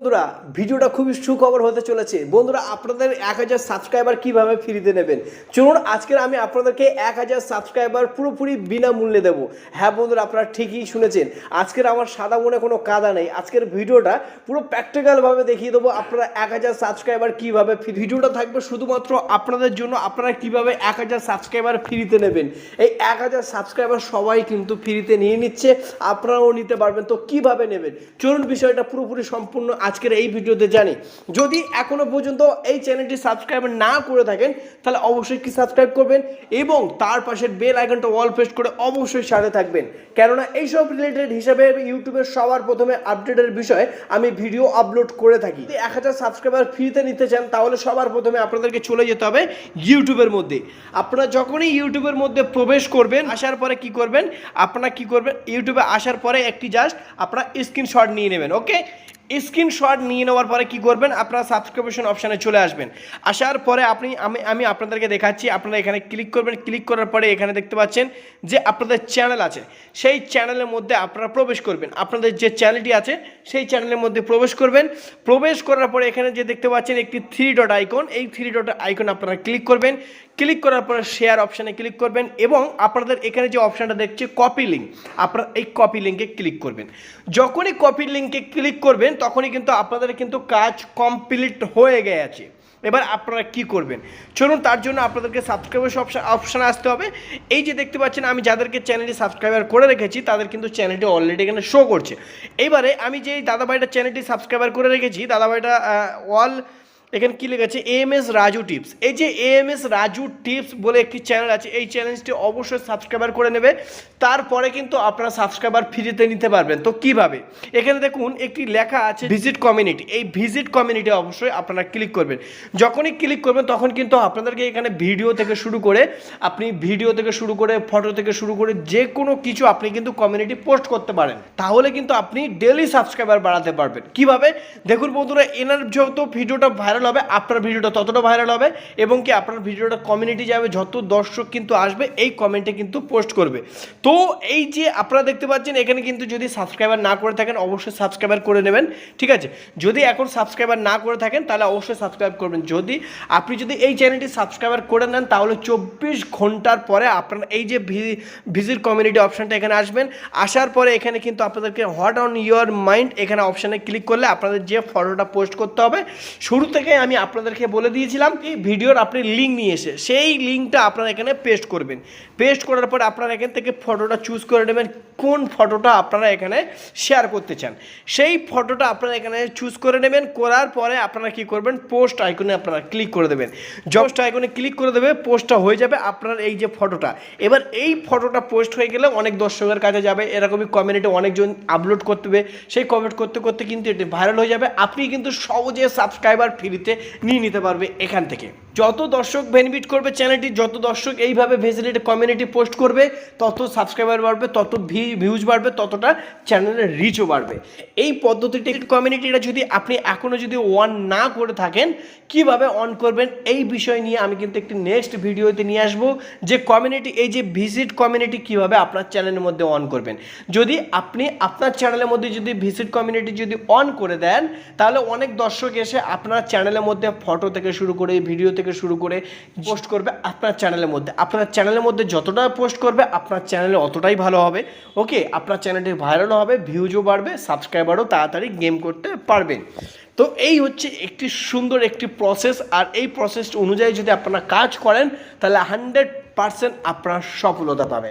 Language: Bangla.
বন্ধুরা, ভিডিওটা খুবই সুখবর হতে চলেছে। বন্ধুরা, আপনাদের এক হাজার সাবস্ক্রাইবার কীভাবে ফ্রিতে নেবেন? চলুন, আজকের আমি আপনাদেরকে এক হাজার সাবস্ক্রাইবার পুরোপুরি বিনামূল্যে দেবো। হ্যাঁ বন্ধুরা, আপনারা ঠিকই শুনেছেন। আজকের আমার সাদা মনে কোনো কাদা নেই। আজকের ভিডিওটা পুরো প্র্যাকটিক্যালভাবে দেখিয়ে দেবো আপনারা এক হাজার সাবস্ক্রাইবার কীভাবে ভিডিওটা থাকবে শুধুমাত্র আপনাদের জন্য আপনারা কীভাবে এক হাজার সাবস্ক্রাইবার ফ্রিতে নেবেন। এই এক হাজার সাবস্ক্রাইবার সবাই কিন্তু ফ্রিতে নিয়ে নিচ্ছে, আপনারাও নিতে পারবেন। তো কীভাবে নেবেন? চলুন, বিষয়টা পুরোপুরি সম্পূর্ণ আজকের এই ভিডিওতে জানি, যদি এখনও পর্যন্ত এই চ্যানেলটি সাবস্ক্রাইব না করে থাকেন, তাহলে অবশ্যই কি সাবস্ক্রাইব করবেন এবং তার পাশের বেল আইকনটা অল প্রেস করে অবশ্যই সাথে থাকবেন। কেননা এইসব রিলেটেড হিসাবে ইউটিউবের সবার প্রথমে আপডেটের বিষয়ে আমি ভিডিও আপলোড করে থাকি। যদি এক হাজার সাবস্ক্রাইবার ফ্রিতে নিতে চান, তাহলে সবার প্রথমে আপনাদেরকে চলে যেতে হবে ইউটিউবের মধ্যে। আপনারা যখনই ইউটিউবের মধ্যে প্রবেশ করবেন, আসার পরে কি করবেন? আপনারা কি করবেন? ইউটিউবে আসার পরে একটি জাস্ট আপনারা স্ক্রিনশট নিয়ে নেবেন ওকে স্ক্রিনশট নিয়ে নেওয়ার পরে কি করবেন? আপনারা সাবস্ক্রিপশন অপশানে চলে আসবেন। আসার পরে আপনি, আমি আমি আপনাদেরকে দেখাচ্ছি, আপনারা এখানে ক্লিক করবেন। ক্লিক করার পরে এখানে দেখতে পাচ্ছেন যে আপনাদের চ্যানেল আছে। সেই চ্যানেলের মধ্যে আপনারা প্রবেশ করবেন। আপনাদের যে চ্যানেলটি আছে, সেই চ্যানেলের মধ্যে প্রবেশ করবেন। প্রবেশ করার পরে এখানে যে দেখতে পাচ্ছেন একটি থ্রি ডট আইকন এই থ্রি ডট আইকন আপনারা ক্লিক করবেন। ক্লিক করার পরে শেয়ার অপশানে ক্লিক করবেন এবং আপনাদের এখানে যে অপশানটা দেখছে কপি লিঙ্ক আপনারা এই কপি লিঙ্কে ক্লিক করবেন। যখনই কপি লিঙ্কে ক্লিক করবেন তখনই কিন্তু আপনাদের কিন্তু কাজ কমপ্লিট হয়ে গেছে। এবার আপনারা কি করবেন? চলুন, তার জন্য আপনাদেরকে সাবস্ক্রাইবার অপশান অপশানে আসতে হবে। এই যে দেখতে পাচ্ছেন, আমি যাদেরকে চ্যানেলটি সাবস্ক্রাইবার করে রেখেছি, তাদের কিন্তু চ্যানেলটি অলরেডি এখানে শো করছে। এবারে আমি যে দাদাভাইটা চ্যানেলটি সাবস্ক্রাইবার করে রেখেছি, দাদাভাইটা অল এখানে কী লেগেছে এম এস রাজু টিপস। এই যে এম এস রাজু টিপস বলে একটি চ্যানেল আছে, এই চ্যানেলটি অবশ্যই সাবস্ক্রাইবার করে নেবে। তারপরে কিন্তু আপনারা সাবস্ক্রাইবার ফ্রিতে নিতে পারবেন। তো কীভাবে? এখানে দেখুন, একটি লেখা আছে ভিজিট কমিউনিটি এই ভিজিট কমিউনিটি অবশ্যই আপনারা ক্লিক করবেন। যখনই ক্লিক করবেন, তখন কিন্তু আপনাদেরকে এখানে ভিডিও থেকে শুরু করে, আপনি ভিডিও থেকে শুরু করে ফটো থেকে শুরু করে যে কোনো কিছু আপনি কিন্তু কমিউনিটি পোস্ট করতে পারেন। তাহলে কিন্তু আপনি ডেলি সাবস্ক্রাইবার বাড়াতে পারবেন। কীভাবে? দেখুন বন্ধুরা, এনার যত ভিডিওটা ভাইরাল হবে, আপনার ভিডিওটা ততটা ভাইরাল হবে এবং কি আপনার ভিডিওটা কমিউনিটি যাবে, যত দর্শক কিন্তু আসবে, এই কমেন্টে কিন্তু পোস্ট করবে। তো এই যে আপনারা দেখতে পাচ্ছেন, এখানে কিন্তু যদি সাবস্ক্রাইবার না করে থাকেন, অবশ্যই সাবস্ক্রাইবার করে নেবেন, ঠিক আছে? যদি এখন সাবস্ক্রাইবার না করে থাকেন, তাহলে অবশ্যই সাবস্ক্রাইব করবেন। যদি আপনি যদি এই চ্যানেলটি সাবস্ক্রাইবার করে নেন, তাহলে চব্বিশ ঘণ্টার পরে আপনার এই যে ভিজিট কমিউনিটি অপশানটা এখানে আসবেন। আসার পরে এখানে কিন্তু আপনাদেরকে হোয়াট অন ইউর মাইন্ড এখানে অপশানে ক্লিক করলে আপনাদের যে ফটোটা পোস্ট করতে হবে, শুরু থেকে আমি আপনাদেরকে বলে দিয়েছিলাম এই ভিডিওর আপনি লিঙ্ক নিয়ে এসে সেই লিঙ্কটা আপনারা এখানে পেস্ট করবেন। পেস্ট করার পর আপনারা এখান থেকে ফটোটা চুজ করে নেবেন, কোন ফটোটা আপনারা এখানে শেয়ার করতে চান। সেই ফটোটা আপনারা এখানে চুজ করে নেবেন, করার পরে আপনারা কি করবেন পোস্ট আইকনে আপনারা ক্লিক করে দেবেন। জবস্ট আইকনে ক্লিক করে দেবে পোস্টটা হয়ে যাবে আপনার এই যে ফটোটা এবার এই ফটোটা পোস্ট হয়ে গেলে অনেক দর্শকের কাছে যাবে, এরকমই কমিউনিটি অনেকজন আপলোড করতে হবে। সেই কমেন্ট করতে করতে কিন্তু এটি ভাইরাল হয়ে যাবে। আপনি কিন্তু সহজে সাবস্ক্রাইবার ফ্রিতে নিয়ে নিতে পারবে এখান থেকে। যত দর্শক বেনিফিট করবে চ্যানেলটি যত দর্শক এইভাবে ভেসিলিটি কমিউনিটি পোস্ট করবে, তত সাবস্ক্রাইবার বাড়বে, তত ভিউজ বাড়বে, ততটা চ্যানেলের রিচও বাড়বে। এই পদ্ধতিটি কমিউনিটিটা যদি আপনি এখনও যদি অন না করে থাকেন, কীভাবে অন করবেন এই বিষয় নিয়ে আমি কিন্তু একটি নেক্সট ভিডিওতে নিয়ে আসব, যে কমিউনিটি এই যে ভিজিট কমিউনিটি কীভাবে আপনার চ্যানেলের মধ্যে অন করবেন। যদি আপনি আপনার চ্যানেলের মধ্যে যদি ভিজিট কমিউনিটি যদি অন করে দেন, তাহলে অনেক দর্শক এসে আপনার চ্যানেলের মধ্যে ফটো থেকে শুরু করে ভিডিও থেকে শুরু করে পোস্ট করবে আপনার চ্যানেলের মধ্যে। আপনার চ্যানেলের মধ্যে যতটা পোস্ট করবে, আপনার চ্যানেলে অতটাই ভালো হবে। ওকে? আপনার চ্যানেলটি ভাইরালও হবে, ভিউজও বাড়বে, সাবস্ক্রাইবারও তাড়াতাড়ি গেম করতে পারবেন। তো এই হচ্ছে একটি সুন্দর একটি প্রসেস আর এই প্রসেস অনুযায়ী যদি আপনারা কাজ করেন, তাহলে হান্ড্রেড পার্সেন্ট আপনার সফলতা পাবেন।